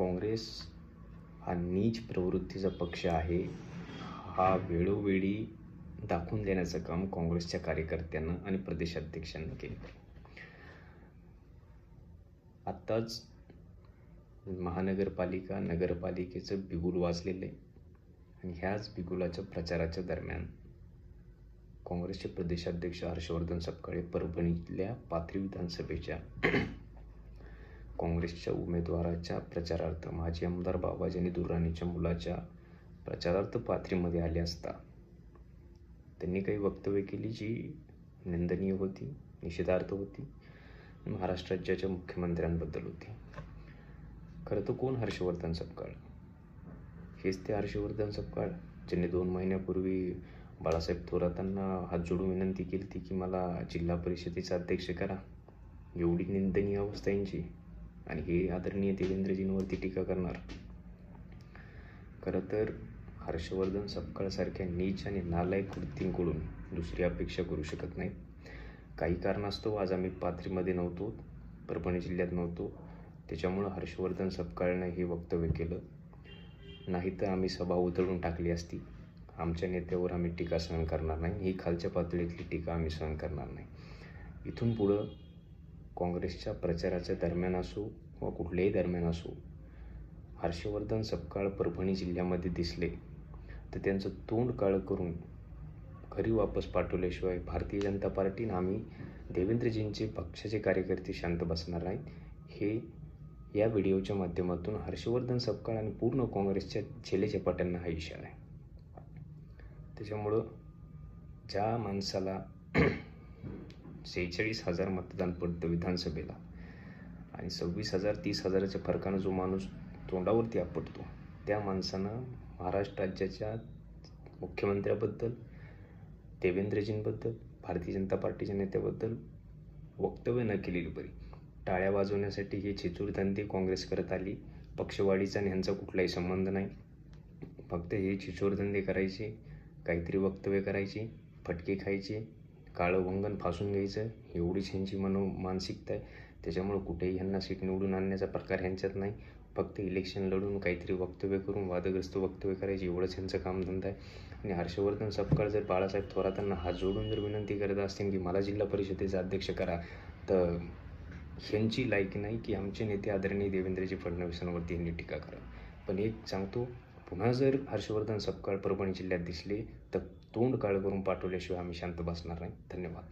काँग्रेस हा नीच प्रवृत्तीचा पक्ष आहे. हा वेळोवेळी दाखवून देण्याचं काम काँग्रेसच्या कार्यकर्त्यांना आणि प्रदेशाध्यक्षांनी केलं. आत्ताच महानगरपालिका नगरपालिकेचं बिगुल वाचलेलं आहे. आणि ह्याच बिगुलाच्या प्रचाराच्या दरम्यान काँग्रेसचे प्रदेशाध्यक्ष हर्षवर्धन सपकाळे परभणीतल्या पाथरी विधानसभेच्या काँग्रेसच्या उमेदवाराच्या प्रचारार्थ माजी आमदार बाबाजानी दुर्राणीच्या मुलाच्या प्रचारार्थ पाथरीमध्ये आले असता. त्यांनी काही वक्तव्य केली जी निंदनीय होती निषेधार्थ होती महाराष्ट्र राज्याच्या मुख्यमंत्र्यांबद्दल होती. खरं तर कोण हर्षवर्धन सपकाळ? हेच ते हर्षवर्धन सपकाळ ज्यांनी दोन महिन्यापूर्वी बाळासाहेब थोरातांना हात जोडून विनंती केली ती की मला जिल्हा परिषदेचा अध्यक्ष करा. एवढी निंदनीय अवस्था यांची. आणि हे आदरणीय देवेंद्रजींवरती टीका करणार. खरं तर हर्षवर्धन सपकाळसारख्या नीच आणि नालायक कृतींकडून दुसरी अपेक्षा करू शकत नाही काही कारणास्तव आज आम्ही पाथरीमध्ये नव्हतो परभणी जिल्ह्यात नव्हतो. त्याच्यामुळं हर्षवर्धन सपकाळनं हे वक्तव्य केलं. नाही तर आम्ही सभा उधळून टाकली असती. आमच्या नेत्यावर आम्ही टीका सहन करणार नाही. ही खालच्या पातळीतली टीका आम्ही सहन करणार नाही. इथून पुढं काँग्रेसच्या प्रचाराच्या दरम्यान असो व कुठल्याही दरम्यान असो हर्षवर्धन सपकाळ परभणी जिल्ह्यामध्ये दिसले तर त्यांचं तोंड काळं करून घरी वापस पाठवल्याशिवाय भारतीय जनता पार्टीनं आम्ही देवेंद्रजींचे पक्षाचे कार्यकर्ते शांत बसणार नाहीत. हे या व्हिडिओच्या माध्यमातून हर्षवर्धन सपकाळ आणि पूर्ण काँग्रेसच्या झेलेचपाट्यांना हा इशारा आहे. त्याच्यामुळं ज्या माणसाला सेहेचाळीस हजार मतदान पडतं विधानसभेला. आणि सव्वीस हजार तीस हजाराच्या फरकानं जो माणूस तोंडावरती आपटतो त्या माणसानं महाराष्ट्र राज्याच्या मुख्यमंत्र्याबद्दल देवेंद्रजींबद्दल भारतीय जनता पार्टीच्या नेत्याबद्दल वक्तव्य न केलेली बरी. टाळ्या वाजवण्यासाठी हे चिचूरधंदे काँग्रेस करत आली. पक्षवाढीचा आणि ह्यांचा कुठलाही संबंध नाही. फक्त हे छिचोरधंदे करायचे काहीतरी वक्तव्य करायची फटके खायचे काळं वंगण फासून घ्यायचं एवढीच ह्यांची मनो मानसिकता आहे. त्याच्यामुळं कुठेही ह्यांना सीट निवडून आणण्याचा प्रकार ह्यांच्यात नाही. फक्त इलेक्शन लढून काहीतरी वक्तव्य करून वादग्रस्त वक्तव्य करायचे एवढंच ह्यांचं कामधंदा आहे. आणि हर्षवर्धन सपकाळ जर बाळासाहेब थोरातांना हात जोडून जर विनंती करत असतील की मला जिल्हा परिषदेचा अध्यक्ष करा तर ह्यांची लायकी नाही की आमचे नेते आदरणीय देवेंद्रजी फडणवीसांवरती यांनी टीका करा. पण एक सांगतो पुन्हा जर हर्षवर्धन सपकाळ परभणी जिल्ह्यात दिसले तर तोंड काळ करून पाठवल्याशिवाय आम्ही शांत बसणार नाही. धन्यवाद.